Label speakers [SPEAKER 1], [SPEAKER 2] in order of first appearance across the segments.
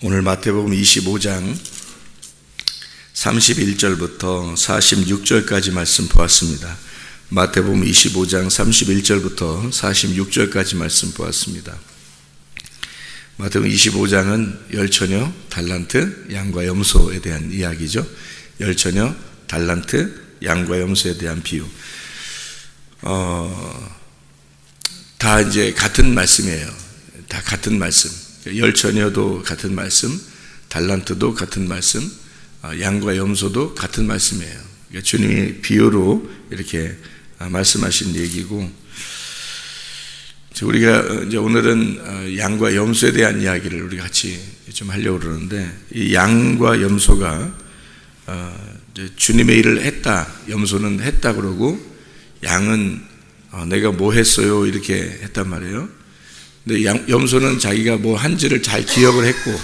[SPEAKER 1] 오늘 마태복음 25장 31절부터 46절까지 말씀 보았습니다. 마태복음 25장 31절부터 46절까지 말씀 보았습니다. 마태복음 25장은 열처녀, 달란트, 양과 염소에 대한 이야기죠. 열처녀, 달란트, 양과 염소에 대한 비유. 어, 다 이제 같은 말씀이에요. 다 같은 말씀. 열 처녀도 같은 말씀, 달란트도 같은 말씀, 어, 양과 염소도 같은 말씀이에요. 그러니까 주님이 비유로 이렇게 아, 말씀하신 얘기고, 우리가 이제 오늘은 어, 양과 염소에 대한 이야기를 우리 같이 좀 하려고 그러는데, 이 양과 염소가 어, 주님의 일을 했다, 염소는 했다 그러고, 양은 내가 뭐 했어요 이렇게 했단 말이에요. 근데 양, 염소는 자기가 뭐 한지를 잘 기억을 했고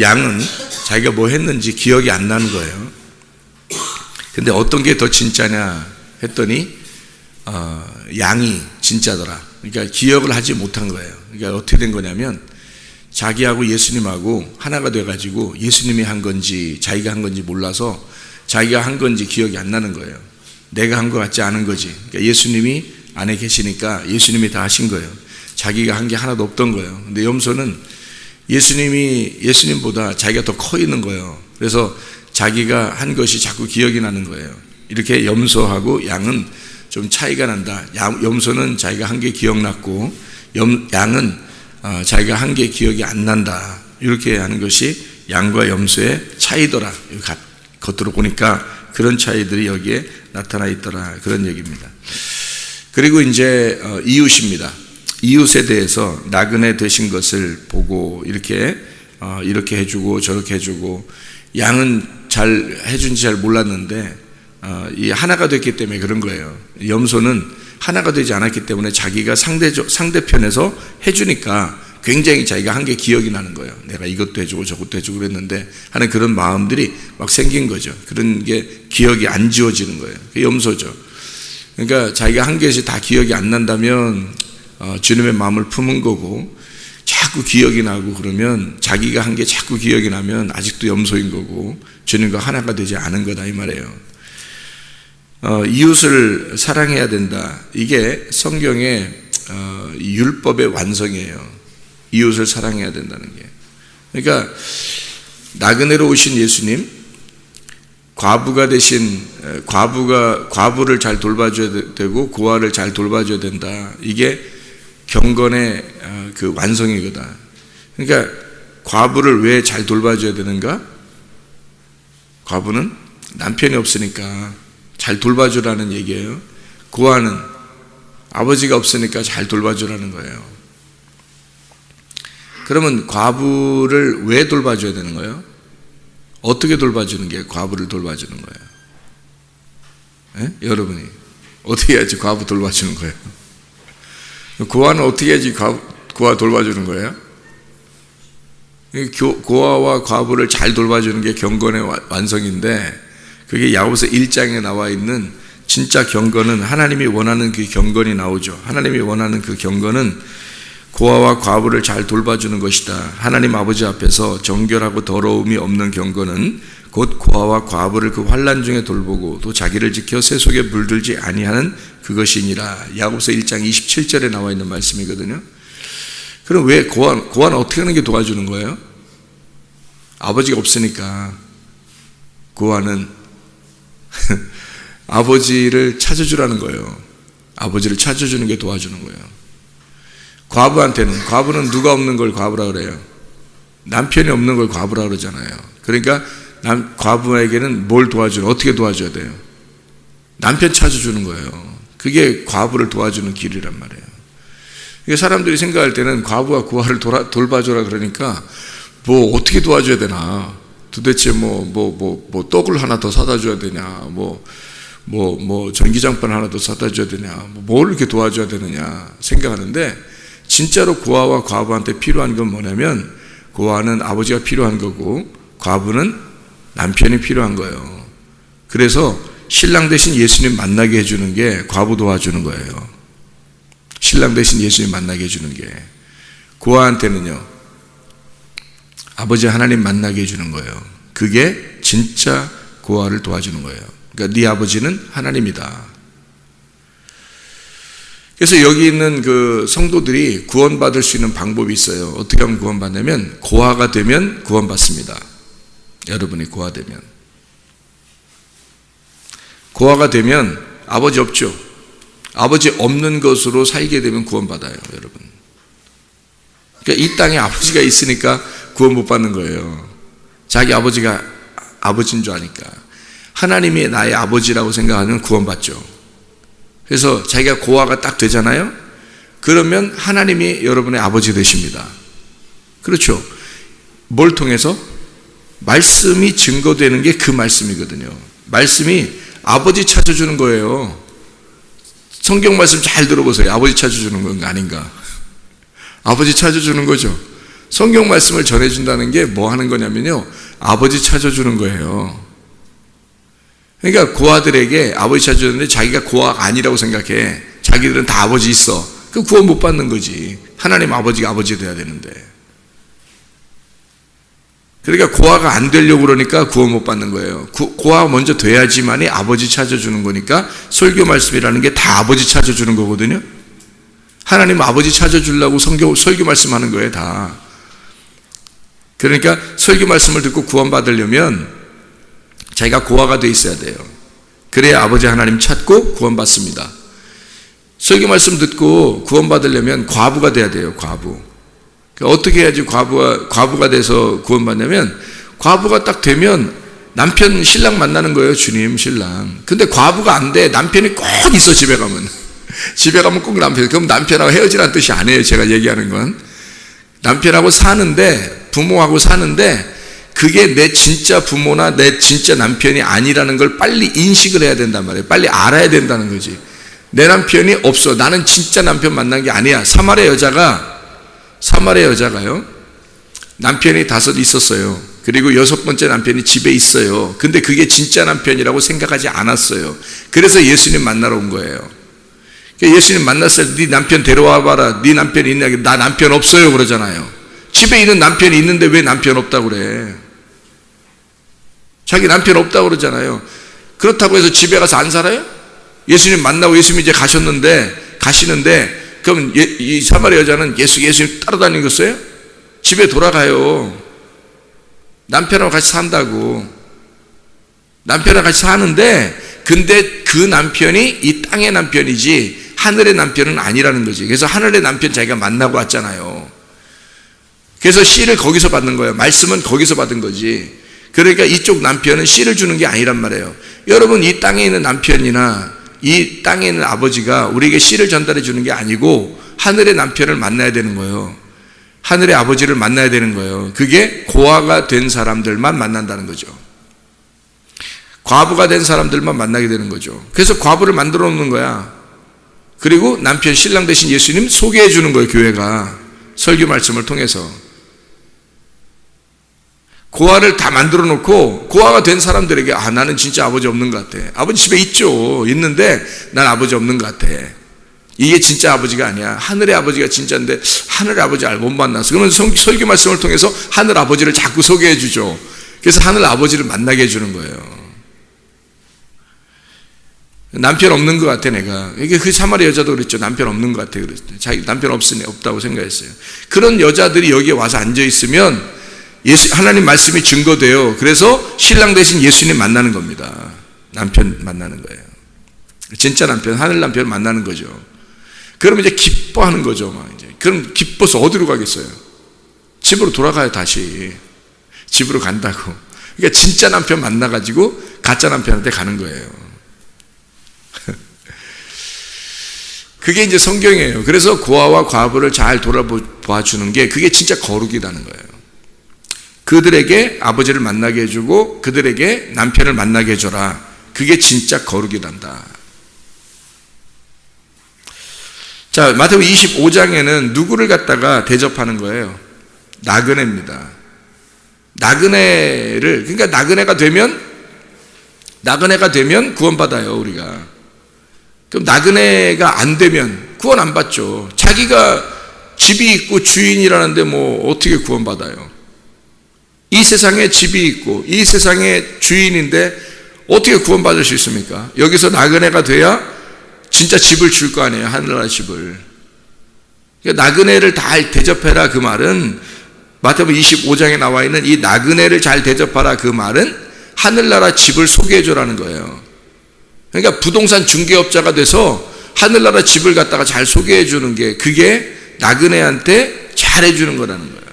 [SPEAKER 1] 양은 자기가 뭐 했는지 기억이 안 나는 거예요. 근데 어떤 게 더 진짜냐 했더니 어, 양이 진짜더라. 그러니까 기억을 하지 못한 거예요. 그러니까 어떻게 된 거냐면 자기하고 예수님하고 하나가 돼가지고 예수님이 한 건지 자기가 한 건지 몰라서 자기가 한 건지 기억이 안 나는 거예요. 내가 한 것 같지 않은 거지. 그러니까 예수님이 안에 계시니까 예수님이 다 하신 거예요. 자기가 한 게 하나도 없던 거예요. 근데 염소는 예수님이 예수님보다 자기가 더 커 있는 거예요. 그래서 자기가 한 것이 자꾸 기억이 나는 거예요. 이렇게 염소하고 양은 좀 차이가 난다. 염소는 자기가 한 게 기억났고 양은 어, 자기가 한 게 기억이 안 난다. 이렇게 하는 것이 양과 염소의 차이더라. 겉으로 보니까 그런 차이들이 여기에 나타나 있더라. 그런 얘기입니다. 그리고 이제 어, 이웃입니다. 이웃에 대해서 나그네 되신 것을 보고 이렇게 어, 이렇게 해주고 저렇게 해주고 양은 잘 해준지 잘 몰랐는데 어, 이 하나가 됐기 때문에 그런 거예요. 염소는 하나가 되지 않았기 때문에 자기가 상대 상대편에서 해주니까 굉장히 자기가 한 게 기억이 나는 거예요. 내가 이것도 해주고 저것도 해주고 그랬는데 하는 그런 마음들이 막 생긴 거죠. 그런 게 기억이 안 지워지는 거예요. 그 염소죠. 그러니까 자기가 한 것이 다 기억이 안 난다면 어, 주님의 마음을 품은 거고 자꾸 기억이 나고 그러면 자기가 한 게 자꾸 기억이 나면 아직도 염소인 거고 주님과 하나가 되지 않은 거다 이 말이에요. 어, 이웃을 사랑해야 된다. 이게 성경의 어, 율법의 완성이에요. 이웃을 사랑해야 된다는 게. 그러니까 나그네로 오신 예수님, 과부가 대신 과부가 과부를 잘 돌봐줘야 되고 고아를 잘 돌봐줘야 된다. 이게 경건의 어, 그 완성이거든. 그러니까 과부를 왜 잘 돌봐줘야 되는가? 과부는 남편이 없으니까 잘 돌봐주라는 얘기예요. 고아는 아버지가 없으니까 잘 돌봐주라는 거예요. 그러면 과부를 왜 돌봐줘야 되는 거예요? 어떻게 돌봐주는 게 과부를 돌봐주는 거예요? 예? 여러분이 어떻게 해야지 과부 돌봐주는 거예요? 고아는 어떻게 해야지 고아 돌봐주는 거예요? 고아와 과부를 잘 돌봐주는 게 경건의 완성인데 그게 야고보서 1장에 나와 있는 진짜 경건은 하나님이 원하는 그 경건이 나오죠. 하나님이 원하는 그 경건은 고아와 과부를 잘 돌봐주는 것이다. 하나님 아버지 앞에서 정결하고 더러움이 없는 경건은 곧 고아와 과부를 그 환란 중에 돌보고 또 자기를 지켜 새 속에 물들지 아니하는 그것이니라. 야고보서 1장 27절에 나와 있는 말씀이거든요. 그럼 왜 고아 고아는 어떻게 하는 게 도와주는 거예요? 아버지가 없으니까 고아는 아버지를 찾아주라는 거예요. 아버지를 찾아주는 게 도와주는 거예요. 과부한테는 과부는 누가 없는 걸 과부라 그래요. 남편이 없는 걸 과부라 그러잖아요. 그러니까 남, 과부에게는 뭘 도와주는 어떻게 도와줘야 돼요? 남편 찾아주는 거예요. 그게 과부를 도와주는 길이란 말이에요. 이게 사람들이 생각할 때는 과부와 고아를 돌아, 돌봐줘라 그러니까 뭐 어떻게 도와줘야 되나? 도대체 뭐 뭐 뭐 뭐 떡을 하나 더 사다 줘야 되냐? 뭐 뭐, 뭐, 전기장판 하나 더 사다 줘야 되냐, 뭐뭘 이렇게 도와줘야 되느냐 생각하는데, 진짜로 고아와 과부한테 필요한 건 뭐냐면, 고아는 아버지가 필요한 거고, 과부는 남편이 필요한 거예요. 그래서 신랑 대신 예수님 만나게 해주는 게 과부 도와주는 거예요. 신랑 대신 예수님 만나게 해주는 게. 고아한테는요, 아버지 하나님 만나게 해주는 거예요. 그게 진짜 고아를 도와주는 거예요. 그러니까 네 아버지는 하나님이다. 그래서 여기 있는 그 성도들이 구원받을 수 있는 방법이 있어요. 어떻게 하면 구원받냐면 고아가 되면 구원받습니다. 여러분이 고아 되면. 고아가 되면 아버지 없죠. 아버지 없는 것으로 살게 되면 구원받아요, 여러분. 그러니까 이 땅에 아버지가 있으니까 구원 못 받는 거예요. 자기 아버지가 아버지인 줄 아니까. 하나님이 나의 아버지라고 생각하면 구원받죠. 그래서 자기가 고아가 딱 되잖아요? 그러면 하나님이 여러분의 아버지 되십니다. 그렇죠. 뭘 통해서? 말씀이 증거되는 게 그 말씀이거든요. 말씀이 아버지 찾아주는 거예요. 성경 말씀 잘 들어보세요. 아버지 찾아주는 건 아닌가? 아버지 찾아주는 거죠. 성경 말씀을 전해준다는 게 뭐 하는 거냐면요. 아버지 찾아주는 거예요. 그러니까 고아들에게 아버지 찾아주는데 자기가 고아가 아니라고 생각해. 자기들은 다 아버지 있어. 그 구원 못 받는 거지. 하나님 아버지가 아버지 돼야 되는데. 그러니까 고아가 안 되려고 그러니까 구원 못 받는 거예요. 고아가 먼저 돼야지만이 아버지 찾아주는 거니까 설교 말씀이라는 게 다 아버지 찾아주는 거거든요. 하나님 아버지 찾아주려고 성교, 설교 말씀하는 거예요, 다. 그러니까 설교 말씀을 듣고 구원받으려면 자기가 고아가 돼 있어야 돼요. 그래야 아버지 하나님 찾고 구원받습니다. 설교 말씀 듣고 구원받으려면 과부가 돼야 돼요, 과부. 그러니까 어떻게 해야지 과부가, 과부가 돼서 구원받냐면 과부가 딱 되면 남편, 신랑 만나는 거예요, 주님, 신랑. 근데 과부가 안 돼. 남편이 꼭 있어, 집에 가면. 집에 가면 꼭 남편. 그럼 남편하고 헤어지라는 뜻이 아니에요, 제가 얘기하는 건. 남편하고 사는데, 부모하고 사는데, 그게 내 진짜 부모나 내 진짜 남편이 아니라는 걸 빨리 인식을 해야 된단 말이에요. 빨리 알아야 된다는 거지. 내 남편이 없어. 나는 진짜 남편 만난 게 아니야. 사마리 여자가, 사마리 여자가요, 남편이 다섯 있었어요. 그리고 여섯 번째 남편이 집에 있어요. 근데 그게 진짜 남편이라고 생각하지 않았어요. 그래서 예수님 만나러 온 거예요. 그러니까 예수님 만났을 때 네 남편 데려와 봐라. 네 남편 있냐? 나 남편 없어요. 그러잖아요. 집에 있는 남편이 있는데 왜 남편 없다고 그래? 자기 남편 없다고 그러잖아요. 그렇다고 해서 집에 가서 안 살아요? 예수님 만나고 예수님 이제 가셨는데, 가시는데, 그럼 예, 이 사마리 여자는 예수, 예수님 따라다니겠어요? 집에 돌아가요. 남편하고 같이 산다고. 남편하고 같이 사는데, 근데 그 남편이 이 땅의 남편이지, 하늘의 남편은 아니라는 거지. 그래서 하늘의 남편 자기가 만나고 왔잖아요. 그래서 씨를 거기서 받는 거예요. 말씀은 거기서 받은 거지. 그러니까 이쪽 남편은 씨를 주는 게 아니란 말이에요. 여러분 이 땅에 있는 남편이나 이 땅에 있는 아버지가 우리에게 씨를 전달해 주는 게 아니고 하늘의 남편을 만나야 되는 거예요. 하늘의 아버지를 만나야 되는 거예요. 그게 고아가 된 사람들만 만난다는 거죠. 과부가 된 사람들만 만나게 되는 거죠. 그래서 과부를 만들어 놓는 거야. 그리고 남편 신랑 대신 예수님 소개해 주는 거예요, 교회가. 설교 말씀을 통해서. 고아를 다 만들어 놓고 고아가 된 사람들에게 아 나는 진짜 아버지 없는 것 같아. 아버지 집에 있죠. 있는데 난 아버지 없는 것 같아. 이게 진짜 아버지가 아니야. 하늘의 아버지가 진짜인데 하늘의 아버지 못 만나서 그러면 설교 말씀을 통해서 하늘 아버지를 자꾸 소개해 주죠. 그래서 하늘 아버지를 만나게 해 주는 거예요. 남편 없는 것 같아 내가. 이게 그 사마리 여자도 그랬죠. 남편 없는 것 같아 그랬어요. 자기 남편 없으니 없다고 생각했어요. 그런 여자들이 여기에 와서 앉아 있으면 예수, 하나님 말씀이 증거돼요. 그래서 신랑 대신 예수님 만나는 겁니다. 남편 만나는 거예요. 진짜 남편, 하늘 남편 만나는 거죠. 그럼 이제 기뻐하는 거죠. 막 이제. 그럼 기뻐서 어디로 가겠어요? 집으로 돌아가요, 다시. 집으로 간다고. 그러니까 진짜 남편 만나가지고 가짜 남편한테 가는 거예요. 그게 이제 성경이에요. 그래서 고아와 과부를 잘 돌아봐 주는 게 그게 진짜 거룩이라는 거예요. 그들에게 아버지를 만나게 해주고 그들에게 남편을 만나게 해줘라. 그게 진짜 거룩이란다. 자, 마태복 25장에는 누구를 갖다가 대접하는 거예요? 나그네입니다. 나그네를, 그러니까 나그네가 되면, 나그네가 되면 구원받아요, 우리가. 그럼 나그네가 안 되면 구원 안 받죠. 자기가 집이 있고 주인이라는데 뭐 어떻게 구원받아요? 세상에 집이 있고 이 세상의 주인인데 어떻게 구원받을 수 있습니까? 여기서 나그네가 돼야 진짜 집을 줄 거 아니에요. 하늘나라 집을. 그러니까 나그네를 다 대접해라 그 말은 마태복음 25장에 나와 있는 이 나그네를 잘 대접하라 그 말은 하늘나라 집을 소개해 줘라는 거예요. 그러니까 부동산 중개업자가 돼서 하늘나라 집을 갖다가 잘 소개해 주는 게 그게 나그네한테 잘해 주는 거라는 거예요.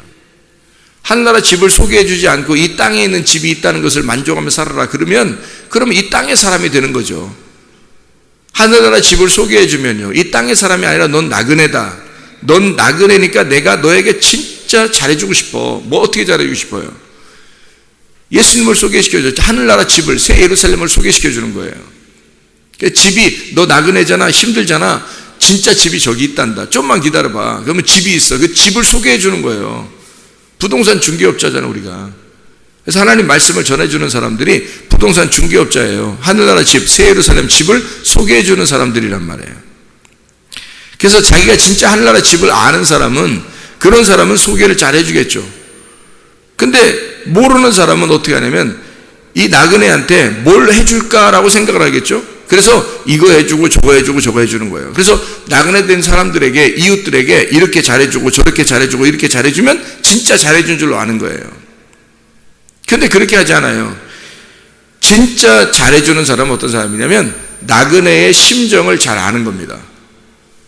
[SPEAKER 1] 하늘나라 집을 소개해 주지 않고 이 땅에 있는 집이 있다는 것을 만족하며 살아라 그러면 그러면 이 땅의 사람이 되는 거죠. 하늘나라 집을 소개해 주면요. 이 땅의 사람이 아니라 넌 나그네다. 넌 나그네니까 내가 너에게 진짜 잘해 주고 싶어. 뭐 어떻게 잘해 주고 싶어요? 예수님을 소개시켜 줘. 하늘나라 집을, 새 예루살렘을 소개시켜 주는 거예요. 그 집이, 너 나그네잖아. 힘들잖아. 진짜 집이 저기 있단다. 좀만 기다려 봐. 그러면 집이 있어. 그 집을 소개해 주는 거예요. 부동산 중개업자잖아, 우리가. 그래서 하나님 말씀을 전해주는 사람들이 부동산 중개업자예요. 하늘나라 집, 새 예루살렘 집을 소개해주는 사람들이란 말이에요. 그래서 자기가 진짜 하늘나라 집을 아는 사람은 그런 사람은 소개를 잘 해주겠죠. 근데 모르는 사람은 어떻게 하냐면 이 나그네한테 뭘 해줄까라고 생각을 하겠죠. 그래서 이거 해주고 저거 해주고 저거 해주는 거예요. 그래서 나그네 된 사람들에게 이웃들에게 이렇게 잘해주고 저렇게 잘해주고 이렇게 잘해주면 진짜 잘해준 줄로 아는 거예요. 근데 그렇게 하지 않아요. 진짜 잘해주는 사람은 어떤 사람이냐면 나그네의 심정을 잘 아는 겁니다.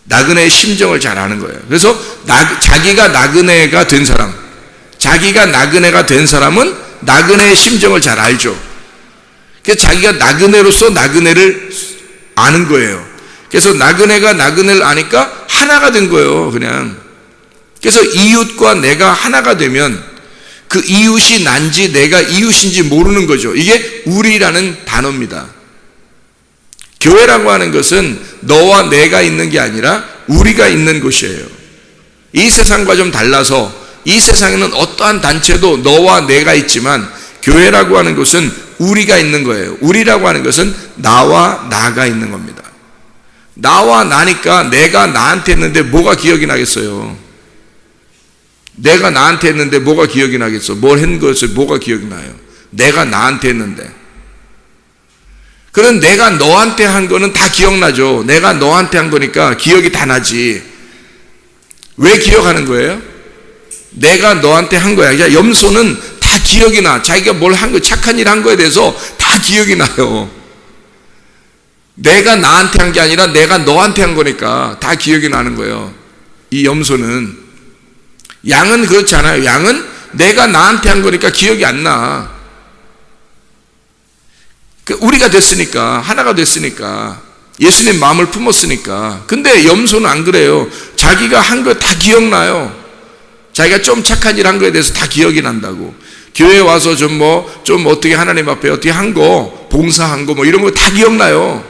[SPEAKER 1] 나그네의 심정을 잘 아는 거예요. 그래서 나, 자기가 나그네가 된 사람, 자기가 나그네가 된 사람은 나그네의 심정을 잘 알죠. 그래서 자기가 나그네로서 나그네를 아는 거예요. 그래서 나그네가 나그네를 아니까 하나가 된 거예요, 그냥. 그래서 이웃과 내가 하나가 되면 그 이웃이 난지 내가 이웃인지 모르는 거죠. 이게 우리라는 단어입니다. 교회라고 하는 것은 너와 내가 있는 게 아니라 우리가 있는 곳이에요. 이 세상과 좀 달라서 이 세상에는 어떠한 단체도 너와 내가 있지만 교회라고 하는 것은 우리가 있는 거예요. 우리라고 하는 것은 나와 나가 있는 겁니다. 나와 나니까 내가 나한테 했는데 뭐가 기억이 나겠어요? 내가 나한테 했는데 뭐가 기억이 나겠어? 뭘 한 것을 뭐가 기억이 나요? 내가 나한테 했는데. 그런 내가 너한테 한 거는 다 기억나죠. 내가 너한테 한 거니까 기억이 다 나지. 왜 기억하는 거예요? 내가 너한테 한 거야. 그러니까 염소는 다 기억이 나. 자기가 뭘 한 거, 착한 일 한 거에 대해서 다 기억이 나요. 내가 나한테 한 게 아니라 내가 너한테 한 거니까 다 기억이 나는 거예요. 이 염소는. 양은 그렇지 않아요. 양은 내가 나한테 한 거니까 기억이 안 나. 그 우리가 됐으니까, 하나가 됐으니까, 예수님 마음을 품었으니까. 근데 염소는 안 그래요. 자기가 한 거 다 기억나요. 자기가 좀 착한 일 한 거에 대해서 다 기억이 난다고. 교회 와서 좀 뭐, 좀 어떻게 하나님 앞에 어떻게 한 거, 봉사한 거 뭐 이런 거 다 기억나요.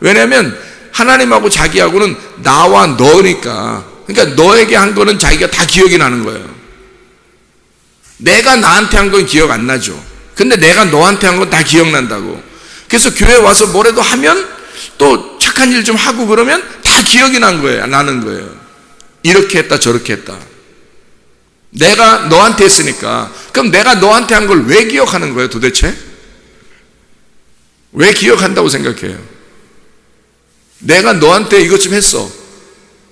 [SPEAKER 1] 왜냐면 하나님하고 자기하고는 나와 너니까. 그러니까 너에게 한 거는 자기가 다 기억이 나는 거예요. 내가 나한테 한 건 기억 안 나죠. 근데 내가 너한테 한 건 다 기억난다고. 그래서 교회 와서 뭐라도 하면 또 착한 일 좀 하고 그러면 다 기억이 난 거예요. 나는 거예요. 이렇게 했다 저렇게 했다. 내가 너한테 했으니까 그럼 내가 너한테 한 걸 왜 기억하는 거예요 도대체? 왜 기억한다고 생각해요? 내가 너한테 이것 좀 했어.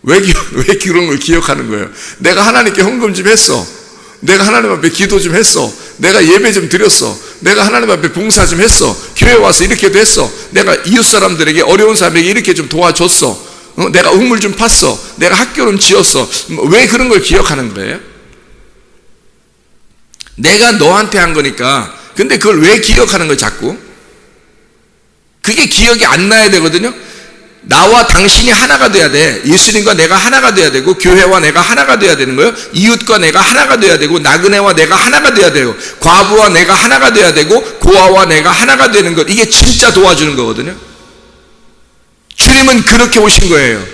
[SPEAKER 1] 왜, 기억, 왜 그런 걸 기억하는 거예요? 내가 하나님께 헌금 좀 했어. 내가 하나님 앞에 기도 좀 했어. 내가 예배 좀 드렸어. 내가 하나님 앞에 봉사 좀 했어. 교회 와서 이렇게도 했어. 내가 이웃 사람들에게 어려운 사람에게 이렇게 좀 도와줬어. 어? 내가 우물 좀 팠어. 내가 학교를 지었어. 뭐, 왜 그런 걸 기억하는 거예요? 내가 너한테 한 거니까. 근데 그걸 왜 기억하는 거예요, 자꾸? 그게 기억이 안 나야 되거든요. 나와 당신이 하나가 돼야 돼. 예수님과 내가 하나가 돼야 되고 교회와 내가 하나가 돼야 되는 거예요. 이웃과 내가 하나가 돼야 되고 나그네와 내가 하나가 돼야 되고 과부와 내가 하나가 돼야 되고 고아와 내가 하나가 되는 것. 이게 진짜 도와주는 거거든요. 주님은 그렇게 오신 거예요.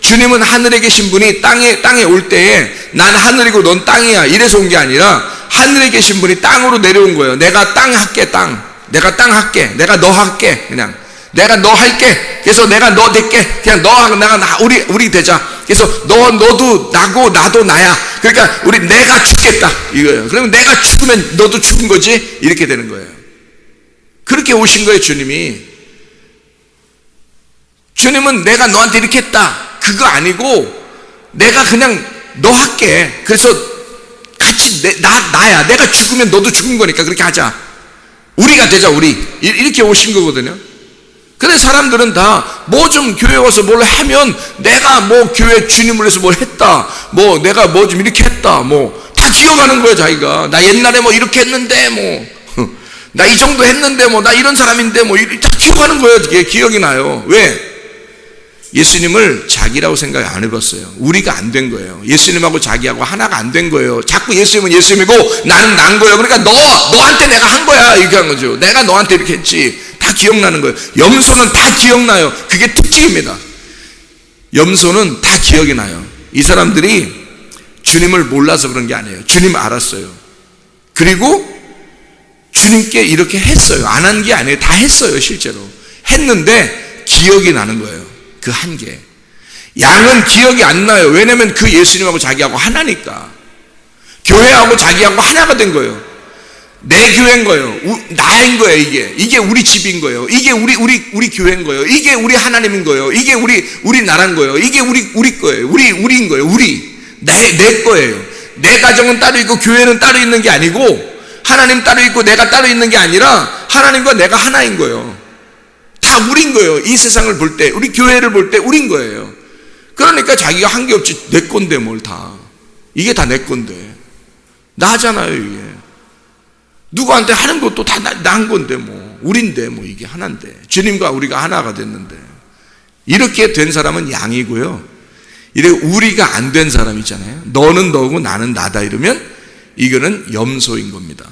[SPEAKER 1] 주님은 하늘에 계신 분이 땅에 땅에 올 때에 난 하늘이고 넌 땅이야. 이래서 온 게 아니라 하늘에 계신 분이 땅으로 내려온 거예요. 내가 땅 할게 땅. 내가 땅 할게. 내가 너 할게. 그냥 내가 너 할게. 그래서 내가 너 될게. 그냥 너하고 내가 나 우리 우리 되자. 그래서 너 너도 나고 나도 나야. 그러니까 우리 내가 죽겠다 이거예요. 그러면 내가 죽으면 너도 죽은 거지 이렇게 되는 거예요. 그렇게 오신 거예요 주님이. 주님은 내가 너한테 이렇게 했다 그거 아니고 내가 그냥 너 할게. 그래서 같이 내, 나 나야. 내가 죽으면 너도 죽은 거니까 그렇게 하자. 우리가 되자 우리 이- 이렇게 오신 거거든요. 근데 사람들은 다 뭐 좀 교회 와서 뭘 하면 내가 뭐 교회 주님을 위해서 뭘 했다. 뭐 내가 뭐 좀 이렇게 했다. 뭐 다 기억하는 거예요 자기가. 나 옛날에 뭐 이렇게 했는데 뭐. 나 이 정도 했는데 뭐 나 이런 사람인데 뭐 다 기억하는 거예요. 이게 기억이 나요. 왜? 예수님을 자기라고 생각 안 해봤어요. 우리가 안 된 거예요. 예수님하고 자기하고 하나가 안 된 거예요. 자꾸 예수님은 예수님이고 나는 난 거예요. 그러니까 너, 너한테 내가 한 거야. 이렇게 한 거죠. 내가 너한테 이렇게 했지. 다 기억나는 거예요. 염소는 다 기억나요. 그게 특징입니다. 염소는 다 기억이 나요. 이 사람들이 주님을 몰라서 그런 게 아니에요. 주님 알았어요. 그리고 주님께 이렇게 했어요. 안 한 게 아니에요. 다 했어요, 실제로. 했는데 기억이 나는 거예요. 그 한계. 양은 기억이 안 나요. 왜냐면 그 예수님하고 자기하고 하나니까. 교회하고 자기하고 하나가 된 거예요. 내 교회인 거예요. 우- 나인 거예요, 이게. 이게 우리 집인 거예요. 이게 우리, 우리, 우리 교회인 거예요. 이게 우리 하나님인 거예요. 이게 우리, 우리 나라인 거예요. 이게 우리, 우리 거예요. 우리, 우리인 거예요. 우리. 내, 내 거예요. 내 가정은 따로 있고 교회는 따로 있는 게 아니고 하나님 따로 있고 내가 따로 있는 게 아니라 하나님과 내가 하나인 거예요. 다 우린 거예요. 이 세상을 볼 때, 우리 교회를 볼 때 우린 거예요. 그러니까 자기가 한 게 없지. 내 건데 뭘 다. 이게 다 내 건데. 나잖아요, 이게. 누구한테 하는 것도 다 난 건데 뭐. 우린데 뭐 이게 하나인데. 주님과 우리가 하나가 됐는데. 이렇게 된 사람은 양이고요. 이래 우리가 안 된 사람 있잖아요. 너는 너고 나는 나다 이러면 이거는 염소인 겁니다.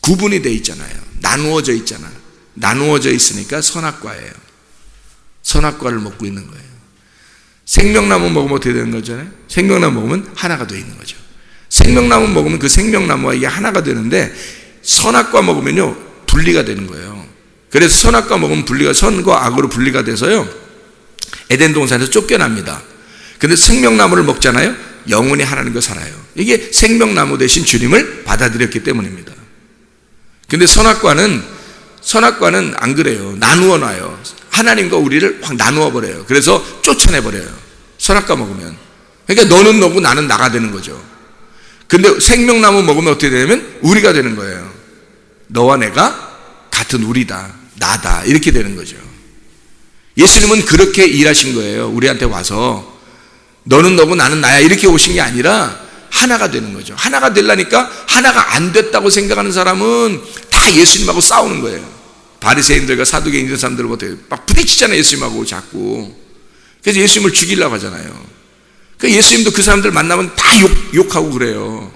[SPEAKER 1] 구분이 돼 있잖아요. 나누어져 있잖아. 나누어져 있으니까 선악과예요. 선악과를 먹고 있는 거예요. 생명나무 먹으면 어떻게 되는 거잖아요? 생명나무 먹으면 하나가 되어 있는 거죠. 생명나무 먹으면 그 생명나무와 이게 하나가 되는데 선악과 먹으면요 분리가 되는 거예요. 그래서 선악과 먹으면 분리가 선과 악으로 분리가 돼서요 에덴 동산에서 쫓겨납니다. 근데 생명나무를 먹잖아요. 영원히 하나님과 살아요. 이게 생명나무 대신 주님을 받아들였기 때문입니다. 근데 선악과는 선악과는 안 그래요. 나누어 놔요. 하나님과 우리를 확 나누어 버려요. 그래서 쫓아내 버려요. 선악과 먹으면. 그러니까 너는 너고 나는 나가 되는 거죠. 근데 생명나무 먹으면 어떻게 되냐면 우리가 되는 거예요. 너와 내가 같은 우리다. 나다. 이렇게 되는 거죠. 예수님은 그렇게 일하신 거예요. 우리한테 와서 너는 너고 나는 나야 이렇게 오신 게 아니라 하나가 되는 거죠. 하나가 되려니까 하나가 안 됐다고 생각하는 사람은 다 예수님하고 싸우는 거예요. 바리새인들과 사두개인 이런 사람들 어떻게 막 부딪히잖아요. 예수님하고 자꾸. 그래서 예수님을 죽이려고 하잖아요. 그 예수님도 그 사람들 만나면 다 욕, 욕하고 그래요.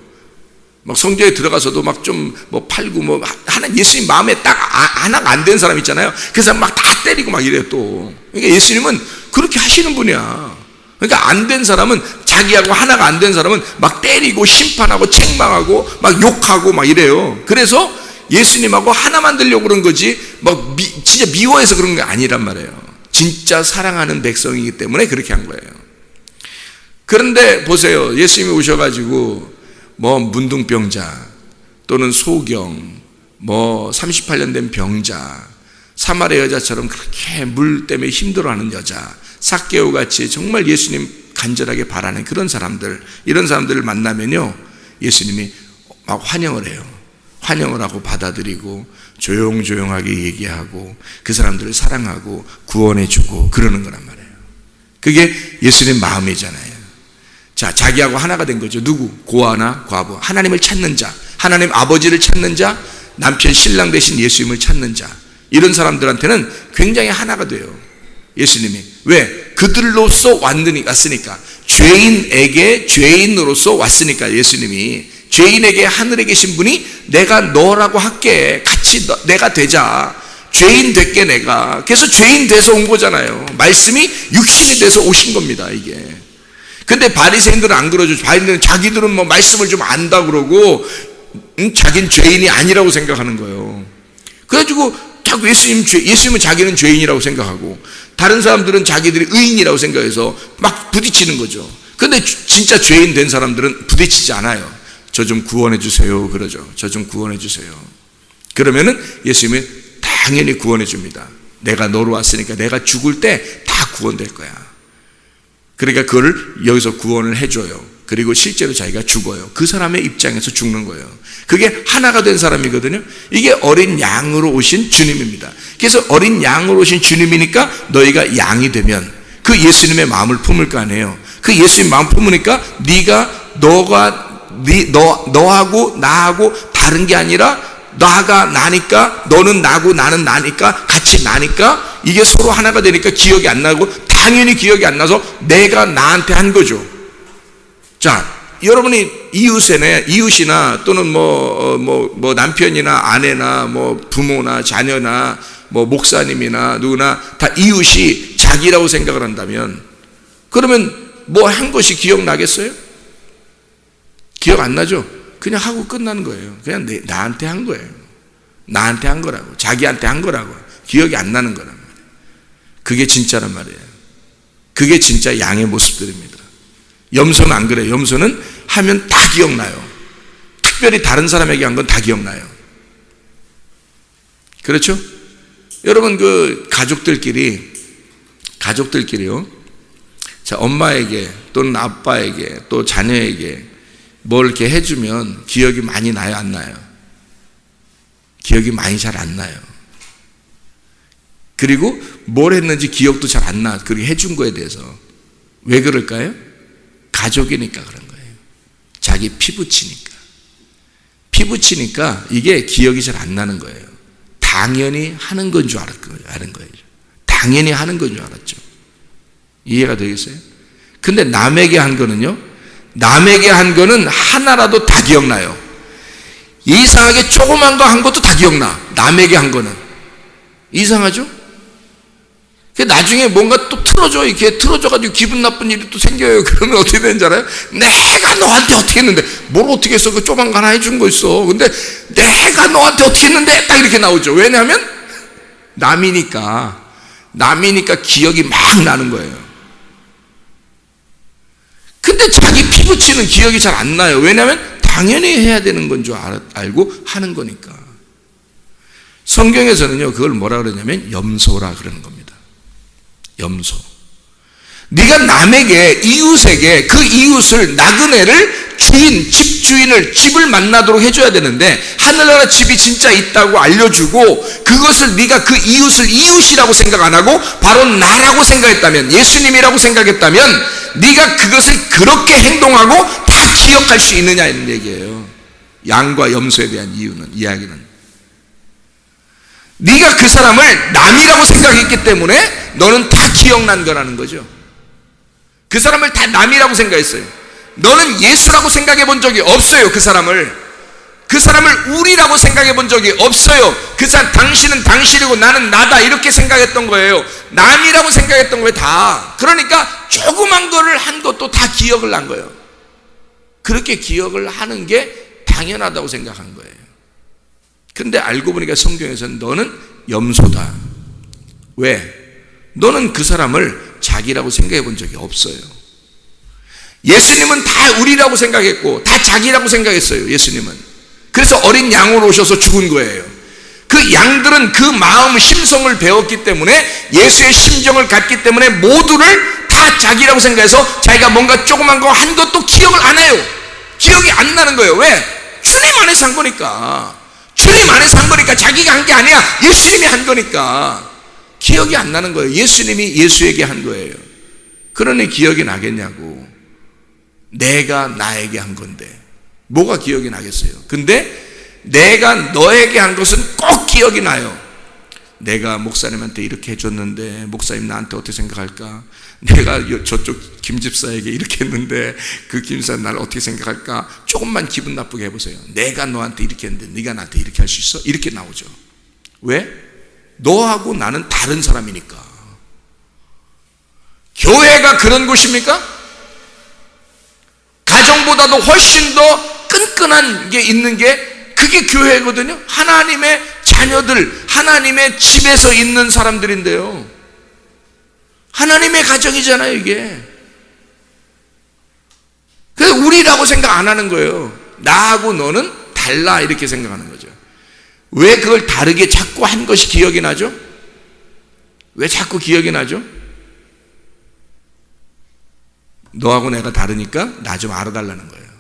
[SPEAKER 1] 막 성전에 들어가서도 막 좀 뭐 팔고 뭐 하나 예수님 마음에 딱 아- 하나가 안 된 사람 있잖아요. 그 사람 막다 때리고 막 이래요 또. 그러니까 예수님은 그렇게 하시는 분이야. 그러니까 안 된 사람은 자기하고 하나가 안 된 사람은 막 때리고 심판하고 책망하고 막 욕하고 막 이래요. 그래서 예수님하고 하나만 되려고 그런 거지 막 미, 진짜 미워해서 그런 게 아니란 말이에요. 진짜 사랑하는 백성이기 때문에 그렇게 한 거예요. 그런데 보세요. 예수님이 오셔가지고 뭐 문둥병자 또는 소경 뭐 38년 된 병자 사마리 여자처럼 그렇게 물 때문에 힘들어하는 여자 사개오 같이 정말 예수님 간절하게 바라는 그런 사람들 이런 사람들을 만나면요 예수님이 막 환영을 해요 환영을 하고 받아들이고 조용조용하게 얘기하고 그 사람들을 사랑하고 구원해주고 그러는 거란 말이에요 그게 예수님 마음이잖아요 자, 자기하고 하나가 된 거죠. 누구? 고아나 과부. 하나님을 찾는 자. 하나님 아버지를 찾는 자. 남편 신랑 대신 예수님을 찾는 자. 이런 사람들한테는 굉장히 하나가 돼요. 예수님이. 왜? 그들로서 왔으니, 왔으니까. 죄인에게 죄인으로서 왔으니까 예수님이. 죄인에게 하늘에 계신 분이 내가 너라고 할게. 같이 너, 내가 되자. 죄인 됐게 내가. 그래서 죄인 돼서 온 거잖아요. 말씀이 육신이 돼서 오신 겁니다, 이게. 근데 바리새인들은 안 그러죠. 바리새인들은 자기들은 뭐 말씀을 좀 안다 그러고 음, 자기는 죄인이 아니라고 생각하는 거예요. 그래가지고 자꾸 예수님 죄, 예수님은 자기는 죄인이라고 생각하고 다른 사람들은 자기들이 의인이라고 생각해서 막 부딪히는 거죠. 근데 주- 진짜 죄인 된 사람들은 부딪히지 않아요. 저 좀 구원해 주세요. 그러죠. 저 좀 구원해 주세요. 그러면은 예수님이 당연히 구원해 줍니다. 내가 너로 왔으니까 내가 죽을 때 다 구원될 거야. 그러니까 그걸 여기서 구원을 해줘요. 그리고 실제로 자기가 죽어요. 그 사람의 입장에서 죽는 거예요. 그게 하나가 된 사람이거든요. 이게 어린 양으로 오신 주님입니다. 그래서 어린 양으로 오신 주님이니까 너희가 양이 되면 그 예수님의 마음을 품을 거 아니에요. 그 예수님 마음 품으니까 네가 너가 네, 너 너하고 나하고 다른 게 아니라 나가 나니까 너는 나고 나는 나니까 같이 나니까 이게 서로 하나가 되니까 기억이 안 나고 당연히 기억이 안 나서 내가 나한테 한 거죠. 자, 여러분이 이웃에네 이웃이나 또는 뭐뭐뭐 남편이나 아내나 뭐 부모나 자녀나 뭐 목사님이나 누구나 다 이웃이 자기라고 생각을 한다면 그러면 뭐 한 것이 기억나겠어요? 기억 안 나죠? 그냥 하고 끝나는 거예요. 그냥 내, 나한테 한 거예요. 나한테 한 거라고. 자기한테 한 거라고. 기억이 안 나는 거란 말이에요. 그게 진짜란 말이에요. 그게 진짜 양의 모습들입니다. 염소는 안 그래요. 염소는 하면 다 기억나요. 특별히 다른 사람에게 한 건 다 기억나요. 그렇죠? 여러분 그 가족들끼리 가족들끼리요. 자, 엄마에게 또는 아빠에게 또 자녀에게 뭘 이렇게 해주면 기억이 많이 나요, 안 나요? 기억이 많이 잘 안 나요. 그리고 뭘 했는지 기억도 잘 안 나. 그리고 해준 거에 대해서. 왜 그럴까요? 가족이니까 그런 거예요. 자기 피부치니까. 피부치니까 이게 기억이 잘 안 나는 거예요. 당연히 하는 건 줄 아는 거예요. 당연히 하는 건 줄 알았죠. 이해가 되겠어요? 근데 남에게 한 거는요, 남에게 한 거는 하나라도 다 기억나요. 이상하게 조그만 거 한 것도 다 기억나. 남에게 한 거는. 이상하죠? 그 나중에 뭔가 또 틀어져, 이렇게 틀어져가지고 기분 나쁜 일이 또 생겨요. 그러면 어떻게 되는지 알아요? 내가 너한테 어떻게 했는데, 뭘 어떻게 했어? 그 조만 거 하나 해준 거 있어. 근데 내가 너한테 어떻게 했는데? 딱 이렇게 나오죠. 왜냐하면 남이니까, 남이니까 기억이 막 나는 거예요. 근데 자기 피부치는 기억이 잘 안 나요. 왜냐하면 당연히 해야 되는 건 줄 알고 하는 거니까. 성경에서는요, 그걸 뭐라 그러냐면 염소라 그러는 겁니다. 염소. 네가 남에게 이웃에게 그 이웃을 나그네를 주인 집주인을 집을 만나도록 해줘야 되는데 하늘나라 집이 진짜 있다고 알려주고 그것을 네가 그 이웃을 이웃이라고 생각 안 하고 바로 나라고 생각했다면 예수님이라고 생각했다면 네가 그것을 그렇게 행동하고 다 기억할 수 있느냐 이런 얘기예요. 양과 염소에 대한 이유는 이야기는 네가 그 사람을 남이라고 생각했기 때문에 너는 다 기억난 거라는 거죠. 그 사람을 다 남이라고 생각했어요. 너는 예수라고 생각해 본 적이 없어요. 그 사람을. 그 사람을 우리라고 생각해 본 적이 없어요. 그 사람, 당신은 당신이고 나는 나다. 이렇게 생각했던 거예요. 남이라고 생각했던 거예요. 다. 그러니까 조그만 거를 한 것도 다 기억을 난 거예요. 그렇게 기억을 하는 게 당연하다고 생각한 거예요. 근데 알고 보니까 성경에서는 너는 염소다. 왜? 너는 그 사람을 자기라고 생각해 본 적이 없어요. 예수님은 다 우리라고 생각했고, 다 자기라고 생각했어요. 예수님은. 그래서 어린 양으로 오셔서 죽은 거예요. 그 양들은 그 마음, 심성을 배웠기 때문에 예수의 심정을 갖기 때문에 모두를 다 자기라고 생각해서 자기가 뭔가 조그만 거 한 것도 기억을 안 해요. 기억이 안 나는 거예요. 왜? 주님 안에서 한 거니까. 주님 안에서 한 거니까 자기가 한 게 아니야. 예수님이 한 거니까. 기억이 안 나는 거예요. 예수님이 예수에게 한 거예요. 그러니 기억이 나겠냐고. 내가 나에게 한 건데. 뭐가 기억이 나겠어요? 근데 내가 너에게 한 것은 꼭 기억이 나요. 내가 목사님한테 이렇게 해줬는데, 목사님 나한테 어떻게 생각할까? 내가 저쪽 김집사에게 이렇게 했는데, 그 김집사 날 어떻게 생각할까? 조금만 기분 나쁘게 해보세요. 내가 너한테 이렇게 했는데, 네가 나한테 이렇게 할 수 있어? 이렇게 나오죠. 왜? 너하고 나는 다른 사람이니까. 교회가 그런 곳입니까? 가정보다도 훨씬 더 끈끈한 게 있는 게 그게 교회거든요. 하나님의 자녀들, 하나님의 집에서 있는 사람들인데요. 하나님의 가정이잖아요, 이게. 그래서 우리라고 생각 안 하는 거예요. 나하고 너는 달라 이렇게 생각하는 거죠. 왜 그걸 다르게 자꾸 한 것이 기억이 나죠? 왜 자꾸 기억이 나죠? 너하고 내가 다르니까 나 좀 알아달라는 거예요.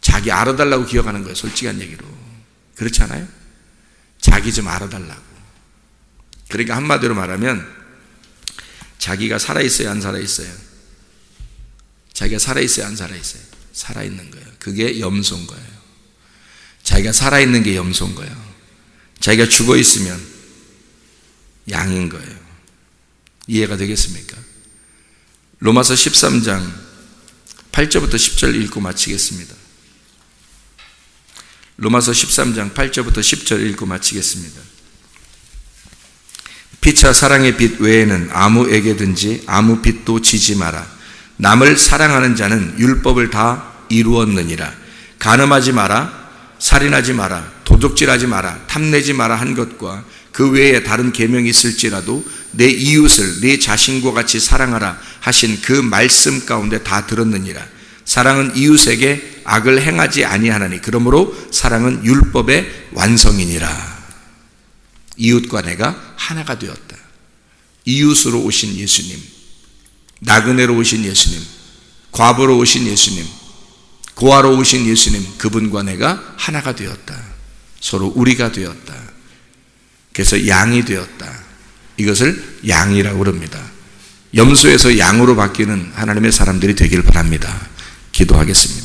[SPEAKER 1] 자기 알아달라고 기억하는 거예요. 솔직한 얘기로. 그렇지 않아요? 자기 좀 알아달라고. 그러니까 한마디로 말하면 자기가 살아있어요, 안 살아있어요? 자기가 살아있어요, 안 살아있어요? 살아있는 거예요. 그게 염소인 거예요. 자기가 살아있는 게 염소인 거예요. 자기가 죽어 있으면 양인 거예요. 이해가 되겠습니까? 로마서 13장 8절부터 10절 읽고 마치겠습니다. 로마서 13장 8절부터 10절 읽고 마치겠습니다. 피차 사랑의 빛 외에는 아무에게든지 아무 빛도 지지 마라. 남을 사랑하는 자는 율법을 다 이루었느니라. 간음하지 마라. 살인하지 마라. 도둑질하지 마라. 탐내지 마라 한 것과 그 외에 다른 계명이 있을지라도 내 이웃을 내 자신과 같이 사랑하라 하신 그 말씀 가운데 다 들었느니라. 사랑은 이웃에게 악을 행하지 아니하나니 그러므로 사랑은 율법의 완성이니라. 이웃과 내가 하나가 되었다. 이웃으로 오신 예수님, 나그네로 오신 예수님, 과부로 오신 예수님, 고아로 오신 예수님, 그분과 내가 하나가 되었다. 서로 우리가 되었다. 그래서 양이 되었다. 이것을 양이라고 그럽니다. 염소에서 양으로 바뀌는 하나님의 사람들이 되길 바랍니다. 기도하겠습니다.